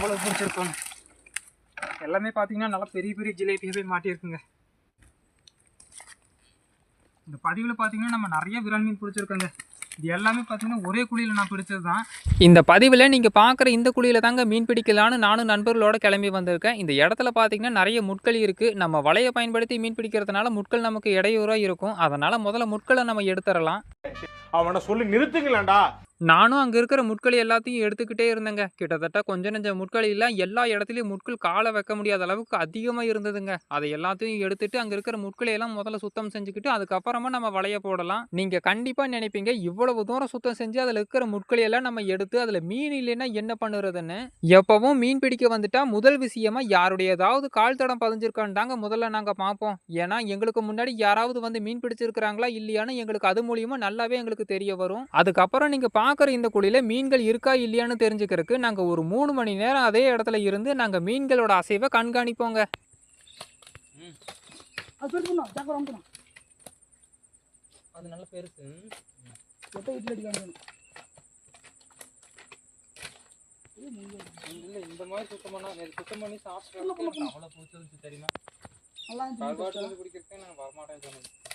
எவ்வளோ பிடிச்சிருக்கோங்க எல்லாமே பார்த்தீங்கன்னா நல்லா பெரிய பெரிய ஜிலேபியாகவே மாட்டியிருக்குங்க. இந்த பதிவில் பார்த்தீங்கன்னா நம்ம நிறைய விரால் மீன் பிடிச்சிருக்கோங்க. இது எல்லாமே பார்த்தீங்கன்னா ஒரே குழியில் நான் பிடிச்சது தான் இந்த பதிவில் நீங்கள் பார்க்குற இந்த குழியில் தாங்க மீன் பிடிக்கலான்னு நானும் நண்பர்களோட கிளம்பி வந்திருக்கேன். இந்த இடத்துல பார்த்தீங்கன்னா நிறைய முட்கள் இருக்குது நம்ம வலையை பயன்படுத்தி மீன் பிடிக்கிறதுனால முட்கள் நமக்கு இடையூறாக இருக்கும். அதனால் முதல்ல முட்களை நம்ம எடுத்துடலாம். அவனை சொல்லி நிறுத்துங்களேன்டா. நானும் அங்கே இருக்கிற முட்கள் எல்லாத்தையும் எடுத்துக்கிட்டே இருந்தேங்க. கிட்டத்தட்ட கொஞ்ச நெஞ்ச முட்கள் இல்லை எல்லா இடத்துலையும் முட்கள் காலை வைக்க முடியாத அளவுக்கு அதிகமாக இருந்ததுங்க. அதை எல்லாத்தையும் எடுத்துட்டு அங்கே இருக்கிற முட்களை எல்லாம் முதல்ல சுத்தம் செஞ்சுக்கிட்டு அதுக்கப்புறமா நம்ம வளைய போடலாம். நீங்கள் கண்டிப்பாக நினைப்பீங்க இவ்வளவு தூரம் சுத்தம் செஞ்சு அதில் இருக்கிற முட்களை எல்லாம் நம்ம எடுத்து அதில் மீன் இல்லைன்னா என்ன பண்ணுறதுன்னு? எப்பவும் மீன் பிடிக்க வந்துட்டா முதல் விஷயமா யாருடைய ஏதாவது கால் தடம் பதிஞ்சிருக்கான்னு தாங்க முதல்ல நாங்கள் பார்ப்போம். ஏன்னா எங்களுக்கு முன்னாடி யாராவது வந்து மீன் பிடிச்சிருக்கிறாங்களா இல்லையான்னு எங்களுக்கு அது மூலியமாக நல்லாவே எங்களுக்கு தெரிய வரும். அதுக்கப்புறம் நீங்கள் பார்க்குற இந்த குழியில மீன்கள் இருக்கா இல்லையான்னு தெரிஞ்சுக்கிறதுக்கு நாங்கள் ஒரு மூணு மணி நேரம் அதே இடத்துல இருந்து நாங்கள் மீன்களோட அசைவை கண்காணிப்போங்க. அது சொல்லணும் ஜாக்கிரம் வந்துடும் அது நல்ல பெருசு. எட்ட வீட்டில் அடிக்காங்க இல்லை இந்த மாதிரி சுத்தம் பண்ணா சுத்தம் பண்ணி சாப்பிட்டு அவ்வளோ பிடிச்சிருந்துச்சு தெரியுமா? நல்லா பிடிக்கிறதுக்கு நான் வரமாட்டேன்னு சொன்னேன்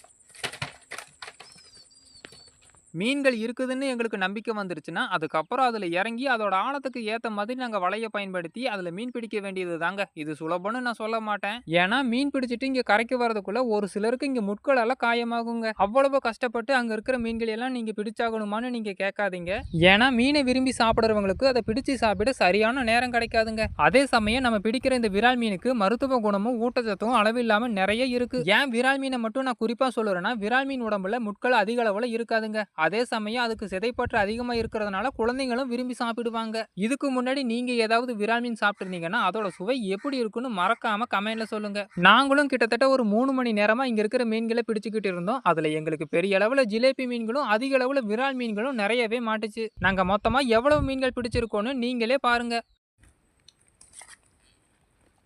மீன்கள் இருக்குதுன்னு எங்களுக்கு நம்பிக்கை வந்துருச்சுன்னா அதுக்கப்புறம் அதில் இறங்கி அதோட ஆழத்துக்கு ஏற்ற மாதிரி நாங்கள் வலையை பயன்படுத்தி அதில் மீன் பிடிக்க வேண்டியது தாங்க. இது சுலபம்னு நான் சொல்ல மாட்டேன். ஏன்னா மீன் பிடிச்சிட்டு இங்கே கரைக்கு வரதுக்குள்ளே ஒரு சிலருக்கு இங்கே முட்களெல்லாம் காயமாகுங்க. அவ்வளவு கஷ்டப்பட்டு அங்கே இருக்கிற மீன்கள் எல்லாம் நீங்கள் பிடிச்சாகணுமான்னு நீங்கள் கேட்காதீங்க. ஏன்னா மீனை விரும்பி சாப்பிட்றவங்களுக்கு அதை பிடிச்சு சாப்பிட சரியான நேரம் கிடைக்காதுங்க. அதே சமயம் நம்ம பிடிக்கிற இந்த விரால் மீனுக்கு மருத்துவ குணமும் ஊட்டச்சத்தும் அளவில்லாமல் நிறைய இருக்கு. ஏன் விரால் மீனை மட்டும் நான் குறிப்பாக சொல்லுறேன்னா விரால் மீன் உடம்புல முட்கள் அதிக அளவில் இருக்காதுங்க. அதே சமயம் அதுக்கு சிதைப்பற்று அதிகமாக இருக்கிறதுனால குழந்தைங்களும் விரும்பி சாப்பிடுவாங்க. இதுக்கு முன்னாடி நீங்கள் ஏதாவது விரால் மீன் சாப்பிட்டுருந்தீங்கன்னா அதோட சுவை எப்படி இருக்குன்னு மறக்காமல் கமெண்டில் சொல்லுங்கள் நாங்களும் கிட்டத்தட்ட ஒரு மூணு மணி நேரமாக இங்கே இருக்கிற மீன்களை பிடிச்சிக்கிட்டு இருந்தோம். அதில் எங்களுக்கு பெரிய அளவில் ஜிலேபி மீன்களும் அதிக அளவில் விரால் மீன்களும் நிறையவே மாட்டுச்சு. நாங்கள் மொத்தமாக எவ்வளவு மீன்கள் பிடிச்சிருக்கோன்னு நீங்களே பாருங்கள்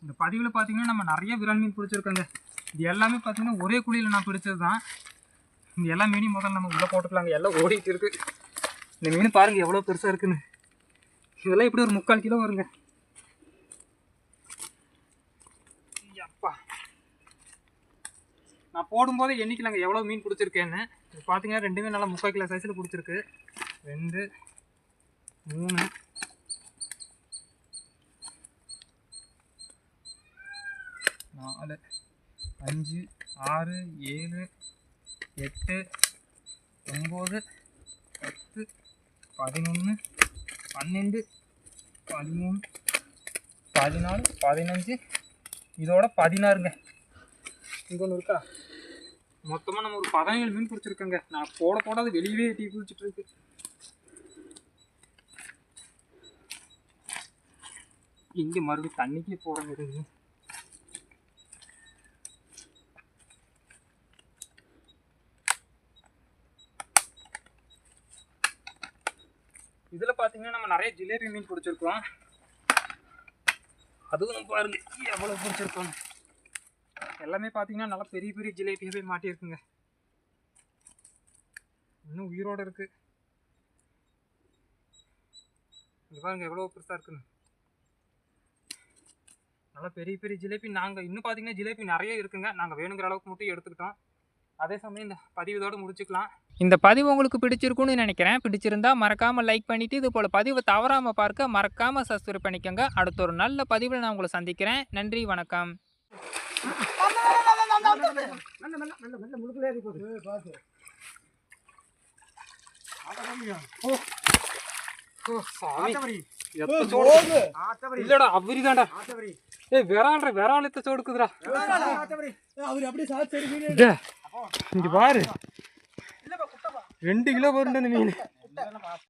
இந்த பதிவில் பார்த்தீங்கன்னா நம்ம நிறைய விரால் மீன் பிடிச்சிருக்கோங்க. இது எல்லாமே பார்த்தீங்கன்னா ஒரே குழியில் நான் பிடிச்சது தான் இந்த எல்லா மீனையும் முதல்ல நம்ம உள்ளே போட்டுக்கலாங்க. எல்லாம் ஓடிட்டு இருக்கு. இந்த மீன் பாருங்க எவ்வளோ பெருசாக இருக்குன்னு. இதெல்லாம் எப்படி ஒரு முக்கால் கிலோ வருங்க. அப்பா நான் போடும்போதே எண்ணிக்கலாங்க எவ்வளோ மீன் பிடிச்சிருக்கேன்னு. இது பார்த்தீங்கன்னா ரெண்டுமே நல்லா முக்கால் கிலோ சைஸில் பிடிச்சிருக்கு. ரெண்டு மூணு. நாலு அஞ்சு ஆறு ஏழு எட்டு ஒம்பது பத்து பதினொன்று பன்னெண்டு பதிமூணு பதினாலு பதினஞ்சு. இதோட பதினாறுங்க. இங்கே ஒன்று இருக்கா? மொத்தமாக நம்ம ஒரு பதினேழு மீன் பிடிச்சிருக்கோங்க. நான் போட போட அது வெளியவே டீ பிடிச்சிட்ருக்கு இங்கே மறுபடியும் தண்ணிக்கே போட முடியுது இதில் பார்த்தீங்கன்னா நம்ம நிறைய ஜிலேபி மீன் பிடிச்சிருக்கோம். அதுவும் பாருங்க எவ்வளோ பிடிச்சிருக்கோம். எல்லாமே பார்த்தீங்கன்னா நல்லா பெரிய பெரிய ஜிலேபியாகவே மாட்டியிருக்குங்க. இன்னும் உயிரோடு இருக்குது இது பாருங்க எவ்வளோ பெருசாக இருக்குன்னு. நல்லா பெரிய பெரிய ஜிலேபி நாங்கள் இன்னும் பார்த்தீங்கன்னா ஜிலேபி நிறைய இருக்குங்க. நாங்கள் வேணுங்கிற அளவுக்கு மட்டும் எடுத்துக்கிட்டோம். அதே சமயம் இந்த பதிவு முடிச்சுக்கலாம். இந்த பதிவு உங்களுக்கு பிடிச்சிருக்குன்னு நினைக்கிறேன். பிடிச்சிருந்தா மறக்காம லைக் பண்ணிட்டு இது போல பதிவை தவறாம பார்க்க மறக்காம சப்ஸ்கிரைப் பண்ணிக்கோங்க. அடுத்த ஒரு நல்ல பதிவில் நான் உங்களை சந்திக்கிறேன். நன்றி வணக்கம். இல்லடா அவரிதான்டா. ஏய் விரால்ற விரால் எத்த சோடு இருக்குதுடா டே, இங்க பாரு. ரெண்டு கிலோ வருண்டு மீன்.